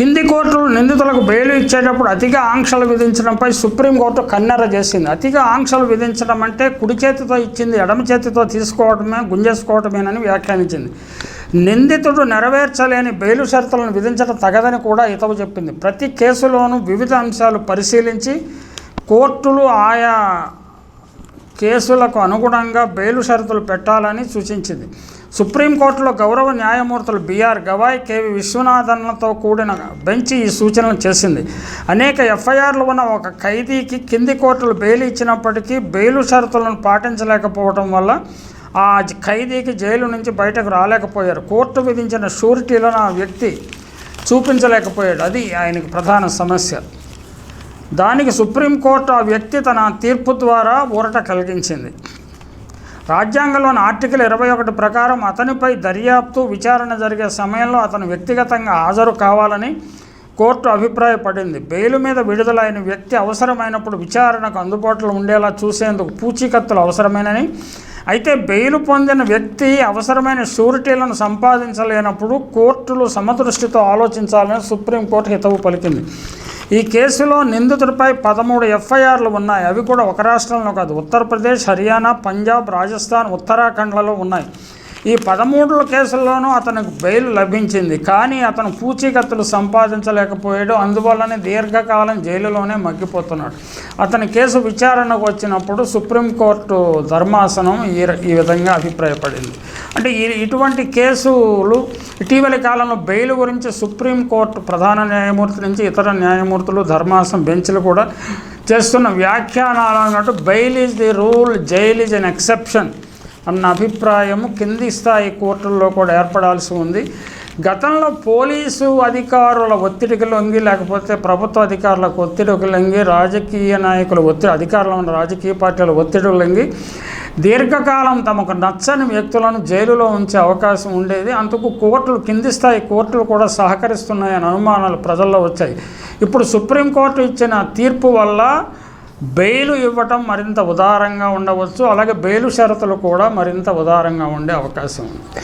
కింది కోర్టులు నిందితులకు బెయిల్ ఇచ్చేటప్పుడు అతిగా ఆంక్షలు విధించడంపై సుప్రీంకోర్టు కన్నెర చేసింది. అతిగా ఆంక్షలు విధించడం అంటే కుడి చేతితో ఇచ్చింది ఎడమ చేతితో తీసుకోవడమే గుంజేసుకోవడమేనని వ్యాఖ్యానించింది. నిందితుడు నెరవేర్చలేని బెయిలు షరతులను విధించడం తగదని కూడా ఇతవు చెప్పింది. ప్రతి కేసులోనూ వివిధ అంశాలు పరిశీలించి కోర్టులు ఆయా కేసులకు అనుగుణంగా బెయిలు షరతులు పెట్టాలని సూచించింది. సుప్రీంకోర్టులో గౌరవ న్యాయమూర్తులు బీఆర్ గవాయ్ కేవి విశ్వనాథన్లతో కూడిన బెంచ్ ఈ సూచనలు చేసింది. అనేక ఎఫ్ఐఆర్లు ఉన్న ఒక ఖైదీకి కింది కోర్టులు బెయిల్ ఇచ్చినప్పటికీ బెయిలు షరతులను పాటించలేకపోవడం వల్ల ఆ ఖైదీకి జైలు నుంచి బయటకు రాలేకపోయారు. కోర్టు విధించిన షూరిటీలను ఆ వ్యక్తి చూపించలేకపోయాడు. అది ఆయనకి ప్రధాన సమస్య. దానికి సుప్రీంకోర్టు ఆ వ్యక్తి తన తీర్పు ద్వారా ఊరట కలిగించింది. రాజ్యాంగంలోని ఆర్టికల్ ఇరవై ఒకటి ప్రకారం అతనిపై దర్యాప్తు విచారణ జరిగే సమయంలో అతను వ్యక్తిగతంగా హాజరు కావాలని కోర్టు అభిప్రాయపడింది. బెయిల్ మీద విడుదలైన వ్యక్తి అవసరమైనప్పుడు విచారణకు అందుబాటులో ఉండేలా చూసేందుకు పూచీకత్తులు అవసరమేనని అయితే బెయిల్ పొందిన వ్యక్తి అవసరమైన షూరిటీలను సంపాదించలేనప్పుడు కోర్టులు సమదృష్టితో ఆలోచించాలని సుప్రీంకోర్టు హితవు పలికింది. ఈ కేసులో నిందితుడిపై పదమూడు ఎఫ్ఐఆర్లు ఉన్నాయి. అవి కూడా ఒక రాష్ట్రంలో కాదు. ఉత్తరప్రదేశ్ హర్యానా పంజాబ్ రాజస్థాన్ ఉత్తరాఖండ్లలో ఉన్నాయి. ఈ పదమూడు కేసుల్లోనూ అతనికి బెయిల్ లభించింది. కానీ అతను పూచీకత్తులు సంపాదించలేకపోయాడు. అందువల్లనే దీర్ఘకాలం జైలులోనే మగ్గిపోతున్నాడు. అతని కేసు విచారణకు వచ్చినప్పుడు సుప్రీంకోర్టు ధర్మాసనం ఈ ఈ విధంగా అభిప్రాయపడింది. అంటే ఇటువంటి కేసులు ఇటీవలి కాలంలో బెయిల్ గురించి సుప్రీంకోర్టు ప్రధాన న్యాయమూర్తి నుంచి ఇతర న్యాయమూర్తులు ధర్మాసనం బెంచ్లు కూడా చేస్తున్న వ్యాఖ్యానాలు అన్నట్టు bail is the rule jail is an exception అన్న అభిప్రాయము కింది స్థాయి కోర్టుల్లో కూడా ఏర్పడాల్సి ఉంది. గతంలో పోలీసు అధికారుల ఒత్తిడికి లొంగి లేకపోతే ప్రభుత్వ అధికారులకు ఒత్తిడికి లొంగి రాజకీయ నాయకుల ఒత్తిడి అధికారులు ఉన్న రాజకీయ పార్టీల ఒత్తిడి లొంగి దీర్ఘకాలం తమకు నచ్చని వ్యక్తులను జైలులో ఉంచే అవకాశం ఉండేది. అందుకు కోర్టులు కింది స్థాయి కోర్టులు కూడా సహకరిస్తున్నాయని అనుమానాలు ప్రజల్లో వచ్చాయి. ఇప్పుడు సుప్రీంకోర్టు ఇచ్చిన తీర్పు వల్ల బెయిలు ఇవ్వటం మరింత ఉదారంగా ఉండవచ్చు. అలాగే బెయిలు షరతులు కూడా మరింత ఉదారంగా ఉండే అవకాశం ఉంది.